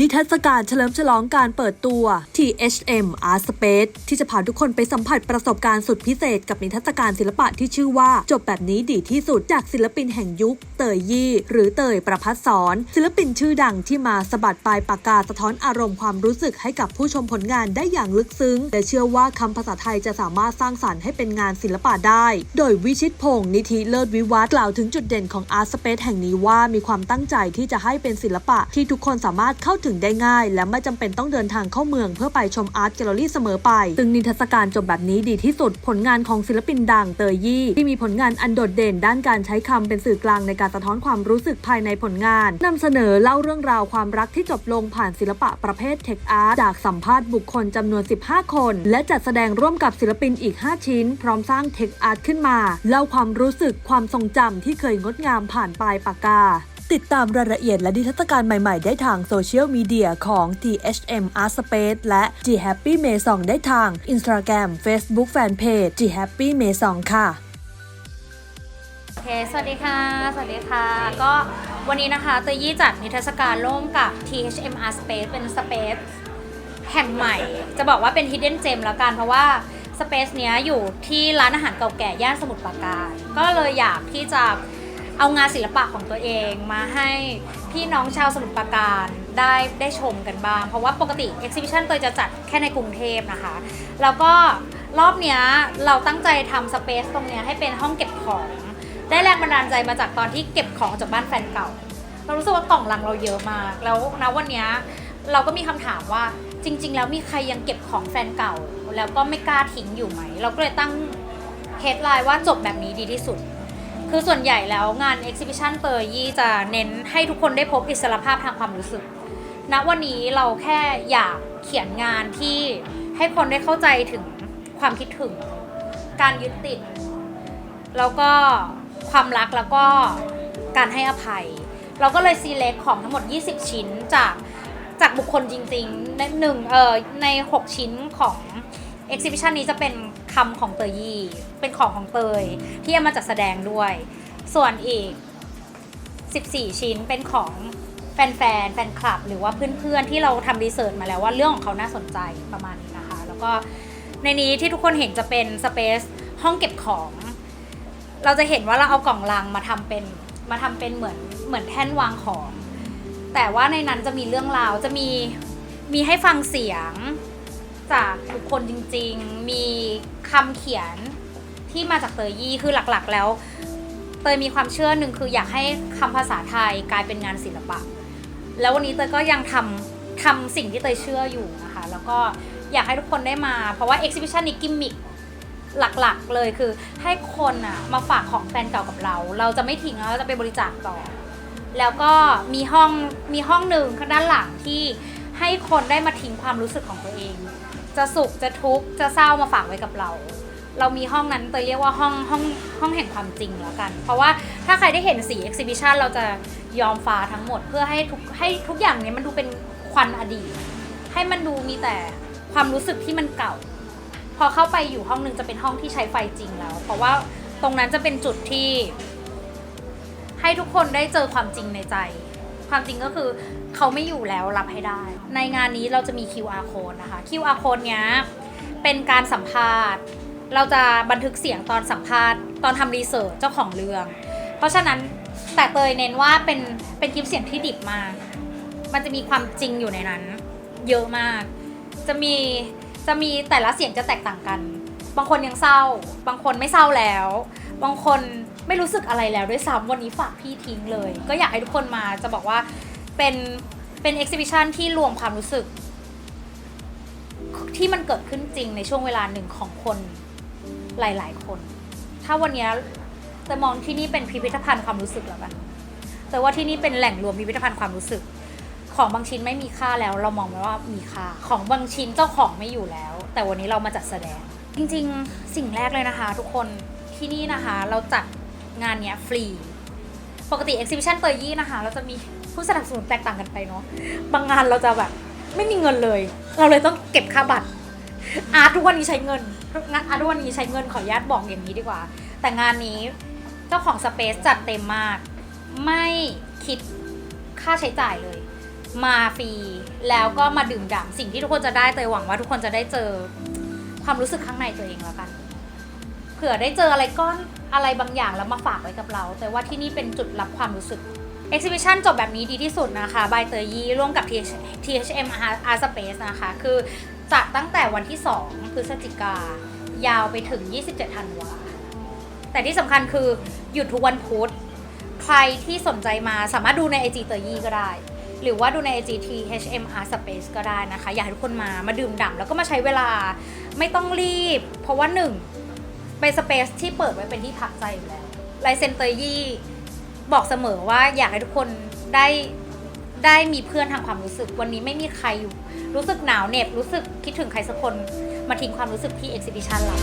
นิทรรศการเฉลิมฉลองการเปิดตัว THM Art Space ที่จะพาทุกคนไปสัมผัสประสบการณ์สุดพิเศษกับนิทรรศการศิลปะที่ชื่อว่า จบแบบนี้ดีที่สุดจากศิลปินแห่งยุค เตยยี่ หรือเตยประพัฒสอน ศิลปินชื่อดังที่มาสะบัดปลายปากกาสะท้อนอารมณ์ความรู้สึกให้กับผู้ชมผลงานได้อย่างลึกซึ้ง และเชื่อว่าคำภาษาไทยจะสามารถสร้างสรรค์ให้เป็นงานศิลปะได้ โดยวิชิตพงศ์นิธิเลิศวิวัฒกล่าวถึงจุดเด่นของ Art Space แห่งนี้ว่ามีความตั้งใจที่จะให้เป็นศิลปะที่ทุกคนสามารถเข้าถึงได้ง่าย และไม่จำเป็นต้องเดินทางเข้าเมืองเพื่อไปชมอาร์ตแกลเลอรี่เสมอไป ซึ่งนิทรรศการจบแบบนี้ดีที่สุด ผลงานของศิลปินดังเตยยี่ ที่มีผลงานอันโดดเด่นด้านการใช้คำเป็นสื่อกลางในการสะท้อนความรู้สึกภายในผลงานนำเสนอเล่าเรื่องราวความรักที่จบลงผ่านศิลปะประเภทเทคอาร์ตจากสัมภาษณ์บุคคลจำนวน 15 คน และจัดแสดงร่วมกับศิลปินอีก 5 ชิ้น พร้อมสร้างเทคอาร์ตขึ้นมาเล่าความรู้สึกความทรงจำที่เคยงดงามผ่านปลายปากกา ติดตามรายละเอียดและดิทัศการใหม่ ๆ ได้ทางโซเชียลมีเดียของ THM Art Space และ G Happy Maison ได้ทาง Instagram Facebook Fanpage G Happy Maison ค่ะ โอเค สวัสดีค่ะ สวัสดีค่ะ ก็วันนี้นะคะเตยยี่จัดนิทรรศการร่วมกับ THM Art Space เป็น Space แห่งใหม่ จะบอกว่าเป็น Hidden Gem แล้วกันเพราะว่า Space เนี้ยอยู่ที่ร้านอาหารเก่าแก่ย่านสมุทรปราการ ก็เลยอยากที่จะ เอางานศิลปะของตัวเองมาให้พี่น้องชาวสมุทรปราการได้ได้ชมกันบ้าง เพราะว่าปกติ Exhibition เตยจะจัดแค่ในกรุงเทพนะคะ แล้วก็รอบเนี้ยเราตั้งใจทำ Space ตรงเนี้ยให้เป็นห้องเก็บของ ได้แรงบันดาลใจมาจากตอนที่เก็บของจากบ้านแฟนเก่า เรารู้สึกว่ากล่องลังเราเยอะมาก แล้วนะวันเนี้ยเราก็มีคำถามว่าจริง ๆ แล้วมีใครยังเก็บของแฟนเก่า แล้วก็ไม่กล้าทิ้งอยู่ไหม เราก็เลยตั้งเฮดไลน์ว่าจบแบบนี้ดีที่สุด คือส่วนใหญ่แล้วงาน Exhibition เตยยี่จะเน้นให้ทุกคนได้พบอิสรภาพทางความรู้สึกณวันนี้เราแค่อยากเขียนงานที่ให้คนได้เข้าใจถึงความคิดถึง การยึดติด แล้วก็ความรักแล้วก็การให้อภัย เราก็เลยซีเล็กของทั้งหมด 20 ชิ้นจากจากบุคคลจริงๆในหนึ่งเอ่อใน 6 ชิ้นของ Exhibition นี้จะเป็น คำของเตยยี่ เป็นของของเตย ที่เอามาจัดแสดงด้วย ส่วนอีก 14 ชิ้นเป็นของแฟนๆ แฟนคลับ หรือว่าเพื่อนๆ ที่เราทำรีเสิร์ชมาแล้วว่าเรื่องของเขาน่าสนใจประมาณนี้นะคะ แล้วก็ในนี้ที่ทุกคนเห็นจะเป็นสเปซห้องเก็บของ เราจะเห็นว่าเราเอากล่องลังมาทำเป็นมาทำเป็นเหมือนเหมือนแท่นวางของ แต่ว่าในนั้นจะมีเรื่องราวจะมีมีให้ฟังเสียง จากบุคคลจริง ๆ มีคำเขียนที่มาจากเตยยี่คือหลักๆ แล้ว เตยมีความเชื่อหนึ่งคืออยากให้คำภาษาไทยกลายเป็นงานศิลปะ แล้ววันนี้เตยก็ยังทำทำสิ่งที่เตยเชื่ออยู่นะคะ แล้วก็อยากให้ทุกคนได้มา เพราะว่า exhibition นี้กิมมิคหลักๆ เลยคือให้คนอะมาฝากของแฟนเก่ากับเรา เราจะไม่ทิ้งแล้วเราจะไปบริจาคต่อ แล้วก็มีห้องมีห้องหนึ่งข้างด้านหลังที่ให้คนได้มาทิ้งความรู้สึกของตัวเอง จะสุขจะทุกข์จะเศร้ามาฝากไว้กับเรา เรามีห้องนั้นเตยเรียกว่าห้องห้องห้องแห่งความจริงแล้วกัน เพราะว่าถ้าใครได้เห็นสี exhibition เราจะยอมฟ้าทั้งหมด เพื่อให้ทุกให้ทุกอย่างเนี้ยมันดูเป็นควันอดีต ให้มันดูมีแต่ความรู้สึกที่มันเก่า พอเข้าไปอยู่ห้องหนึ่งจะเป็นห้องที่ใช้ไฟจริงแล้ว เพราะว่าตรงนั้นจะเป็นจุดที่ ให้ทุกคนได้เจอความจริงในใจ ความจริงก็คือเขาไม่อยู่แล้วรับให้ได้ ในงานนี้เราจะมี QR code นะคะ QR code เนี้ยเป็นการสัมภาษณ์ เราจะบันทึกเสียงตอนสัมภาษณ์ตอนทำรีเสิร์ชเจ้าของเรื่อง เพราะฉะนั้นแต่เตยเน้นว่าเป็นเป็นคลิปเสียงที่ดิบมาก มันจะมีความจริงอยู่ในนั้น เยอะมาก จะมีจะมีแต่ละเสียงจะแตกต่างกัน บางคนยังเศร้า บางคนไม่เศร้าแล้ว บางคนไม่รู้สึกอะไรแล้วด้วยซ้ำวันนี้ฝากพี่ทิ้งเลย ก็อยากให้ทุกคนมาจะบอกว่าเป็นเป็นเอ็กซิบิชันที่รวมความรู้สึก ที่มันเกิดขึ้นจริงในช่วงเวลาหนึ่งของคนหลาย ๆ คน ถ้าวันนี้ยแต่มองที่นี่เป็นพิพิธภัณฑ์ความรู้สึกแล้วกันแต่ว่าที่นี่เป็นแหล่งรวมพิพิธภัณฑ์ความรู้สึก ของบางชิ้นไม่มีค่าแล้ว เรามองว่ามีค่าของบางชิ้นเจ้าของไม่อยู่แล้ว แต่วันนี้เรามาจัดแสดง จริง ๆ สิ่งแรกเลยนะคะ ทุกคน ที่นี่นะคะ เราจัดงานเนี้ยฟรี ปกติ exhibition เตยยี่นะคะ เราจะมีผู้สนับสนุนแตกต่างกันไปเนาะ บางงานเราจะแบบไม่มีเงินเลย เราเลยต้องเก็บค่าบัตร อาร์ตทุกวันนี้ใช้เงิน งานอาร์ตทุกวันนี้ใช้เงินขออนุญาตบอกอย่างนี้ดีกว่า แต่งานนี้เจ้าของสเปซจัดเต็มมาก ไม่คิดค่าใช้จ่ายเลย มาฟรี แล้วก็มาดื่มด่ำสิ่งที่ทุกคนจะได้เตยหวังว่าทุกคนจะได้เจอความรู้สึกข้างในตัวเองแล้วกัน เผื่อได้เจออะไรก้อนอะไรบางอย่างแล้วมาฝากไว้กับเรา แต่ว่าที่นี่เป็นจุดรับความรู้สึก Exhibition จบแบบนี้ดีที่สุดนะคะบายเตยยี่ร่วมกับ THM Art Space นะคะ คือจัดตั้งแต่วันที่ 2 พฤศจิกายาวไปถึง 27ธันวาแต่ที่สำคัญคือหยุดทุกวันพุธ ใครที่สนใจมาสามารถดูใน IG เตยยี่ก็ได้ หรือว่าดูใน IG THM Art Space ก็ได้นะคะ อยากให้ทุกคนมามาดื่มด่ำแล้วก็มาใช้เวลาไม่ต้องรีบ เพราะว่าหนึ่ง เป็นสเปซที่เปิดไว้เป็นที่พักใจอยู่แล้วลเซนเตอร์ยี่บอกเสมอว่าอยากให้ทุกคนได้ได้มีเพื่อนทางความรู้สึก วันนี้ไม่มีใครอยู่ รู้สึกหนาวเหน็บรู้สึกคิดถึงใครสักคน มาทิ้งความรู้สึกที่เอ็กซิบิชันเรา